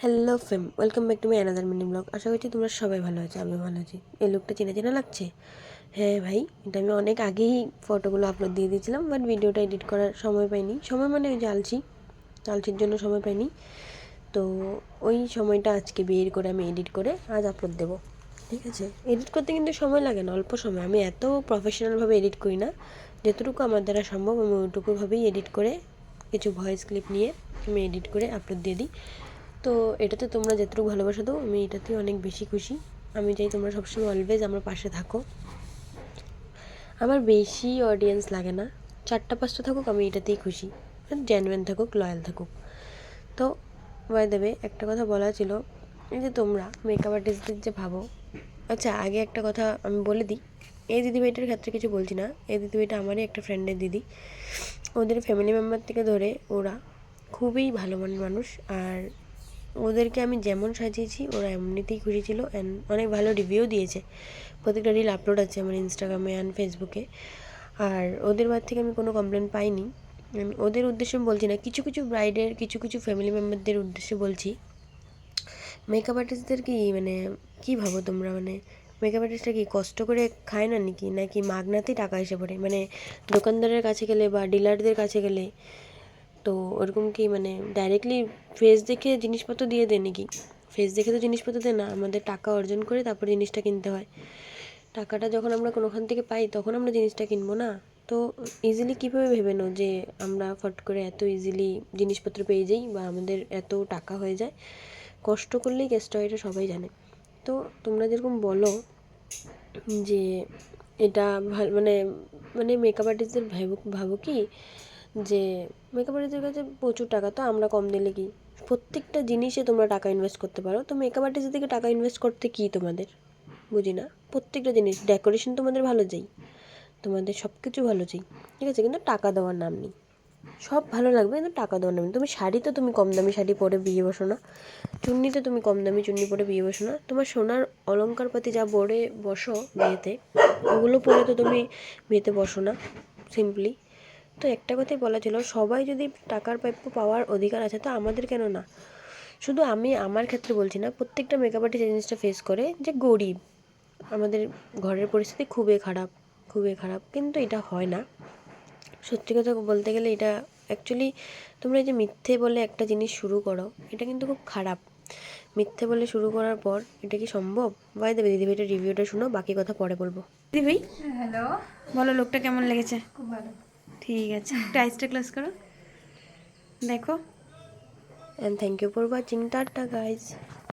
Hello fam welcome back to my another mini blog আশা করছি তোমরা সবাই ভালো আছো আমি ভালো আছি। এই লুকটা চেনা চেনা লাগছে? হ্যাঁ ভাই, এটা আমি অনেক আগেই ফটোগুলো আপলোড দিয়ে দিয়েছিলাম বাট ভিডিওটা এডিট করার সময় পাইনি। সময় মানে ওই যে আলছি আলছির জন্য সময় পাইনি। তো ওই সময়টা আজকে বের করে আমি এডিট করে আজ আপলোড দেবো। ঠিক আছে? এডিট করতে কিন্তু সময় লাগে না, অল্প সময়। আমি এত প্রফেশনালভাবে এডিট করি না। যতটুকু আমার দ্বারা সম্ভব, আমি ওইটুকুভাবেই এডিট করে কিছু ভয়েস ক্লিপ নিয়ে আমি এডিট করে আপলোড দিয়ে দিই। তো এটাতে তোমরা যতটুকু ভালোবাসা দাও, আমি এটাতে অনেক বেশি খুশি। আমি চাই তোমরা সবসময় অলওয়েজ আমার পাশে থাকো। আমার বেশি অডিয়েন্স লাগে না। চারটা পাঁচটা থাকুক, আমি এটাতেই খুশি। জেনুইন থাকুক লয়াল থাকুক। তো বাই দেবে একটা কথা বলা ছিল, এই যে তোমরা মেকআপ আর্টিস্টদের যে ভাবো। আচ্ছা আগে একটা কথা আমি বলে দিই। এই দিদিভাইটার ক্ষেত্রে কিছু বলছি না। এই দিদিভাইটা আমারই একটা ফ্রেন্ডের দিদি। ওদের ফ্যামিলি মেম্বার থেকে ধরে ওরা খুবই ভালো মনের মানুষ। আর ওদেরকে আমি যেমন সাজিয়েছি, ওরা এমনিতেই খুশি ছিল অ্যান্ড অনেক ভালো রিভিউ দিয়েছে। প্রত্যেকটা রিল আপলোড আছে আমার ইনস্টাগ্রামে অ্যান্ড ফেসবুকে আর ওদের বাদ থেকে আমি কোনো কমপ্লেন পাইনি। আমি ওদের উদ্দেশ্যে বলছি না, কিছু কিছু ব্রাইডের কিছু কিছু ফ্যামিলি মেম্বারদের উদ্দেশ্যে বলছি মেকআপ আর্টিস্টদের কি মানে কী ভাবো তোমরা? মানে মেকআপ আর্টিস্টরা কি কষ্ট করে খায় না নাকি? নাকি মাগনাতেই টাকা এসে পড়ে? মানে দোকানদারের কাছে গেলে বা ডিলারদের কাছে গেলে তো ওরকম কি মানে ডাইরেক্টলি ফেস দেখে জিনিসপত্র দিয়ে দেয় নাকি? ফেস দেখে তো জিনিসপত্র দেয় না, আমাদের টাকা অর্জন করে তারপর জিনিসটা কিনতে হয়। টাকাটা যখন আমরা কোনোখান থেকে পাই, তখন আমরা জিনিসটা কিনবো না। তো ইজিলি কীভাবে ভেবে নাও যে আমরা ফট করে এত ইজিলি জিনিসপত্র পেয়ে যাই বা আমাদের এত টাকা হয়ে যায়? কষ্ট করলেই কেসটা এটা সবাই জানে। তো তোমরা যেরকম বলো যে এটা ভালো মানে মানে মেকআপ আর্টিস্টদের ভাবো ভাবো কি? যে মেকআপ আর্টিস্টের কাছে প্রচুর টাকা, তো আমরা কম দিলে কি? প্রত্যেকটা জিনিসে তোমরা টাকা ইনভেস্ট করতে পারো। তো মেকআপ আর্টিস্টের থেকে টাকা ইনভেস্ট করতে কী তোমাদের? বুঝি না? প্রত্যেকটা জিনিস ডেকোরেশন তোমাদের ভালো চাই তোমাদের সব কিছু ভালো চাই ঠিক আছে? কিন্তু টাকা দেওয়ার নাম নেই। সব ভালো লাগবে কিন্তু টাকা দেওয়ার নাম নেই। তুমি শাড়ি তো তুমি কম দামি শাড়ি পরে বিয়ে বসো না। চুন্নিতে তুমি কম দামি চুন্নি পরে বিয়ে বসো না। তোমার সোনার অলংকারপাতি যা পরে বসো বিয়েতে, ওগুলো পরে তো তুমি বিয়েতে বসো না সিম্পলি তো একটা কথাই বলা ছিল সবাই যদি টাকার প্রাপ্য পাওয়ার অধিকার আছে তো আমাদের কেন না? শুধু আমি আমার ক্ষেত্রে বলছি না প্রত্যেকটা মেকআপ আর্টিস্ট এই জিনিসটা ফেস করে যে গরিব। আমাদের ঘরের পরিস্থিতি খুবই খারাপ খুবই খারাপ কিন্তু এটা হয় না। সত্যি কথা বলতে গেলে এটা অ্যাকচুয়ালি তোমরা এই যে মিথ্যে বলে একটা জিনিস শুরু করো এটা কিন্তু খুব খারাপ। মিথ্যে বলে শুরু করার পর এটা কি সম্ভব? বাই দেবে দিদি ভাইটা রিভিউটা শুনো বাকি কথা পরে বলব। দিদি ভাই? হ্যালো বলো লোকটা কেমন লেগেছে? খুব ভালো। ঠিক আছে। একটু আইসটা ক্লোজ করো। দেখো। And thank you for watching tata guys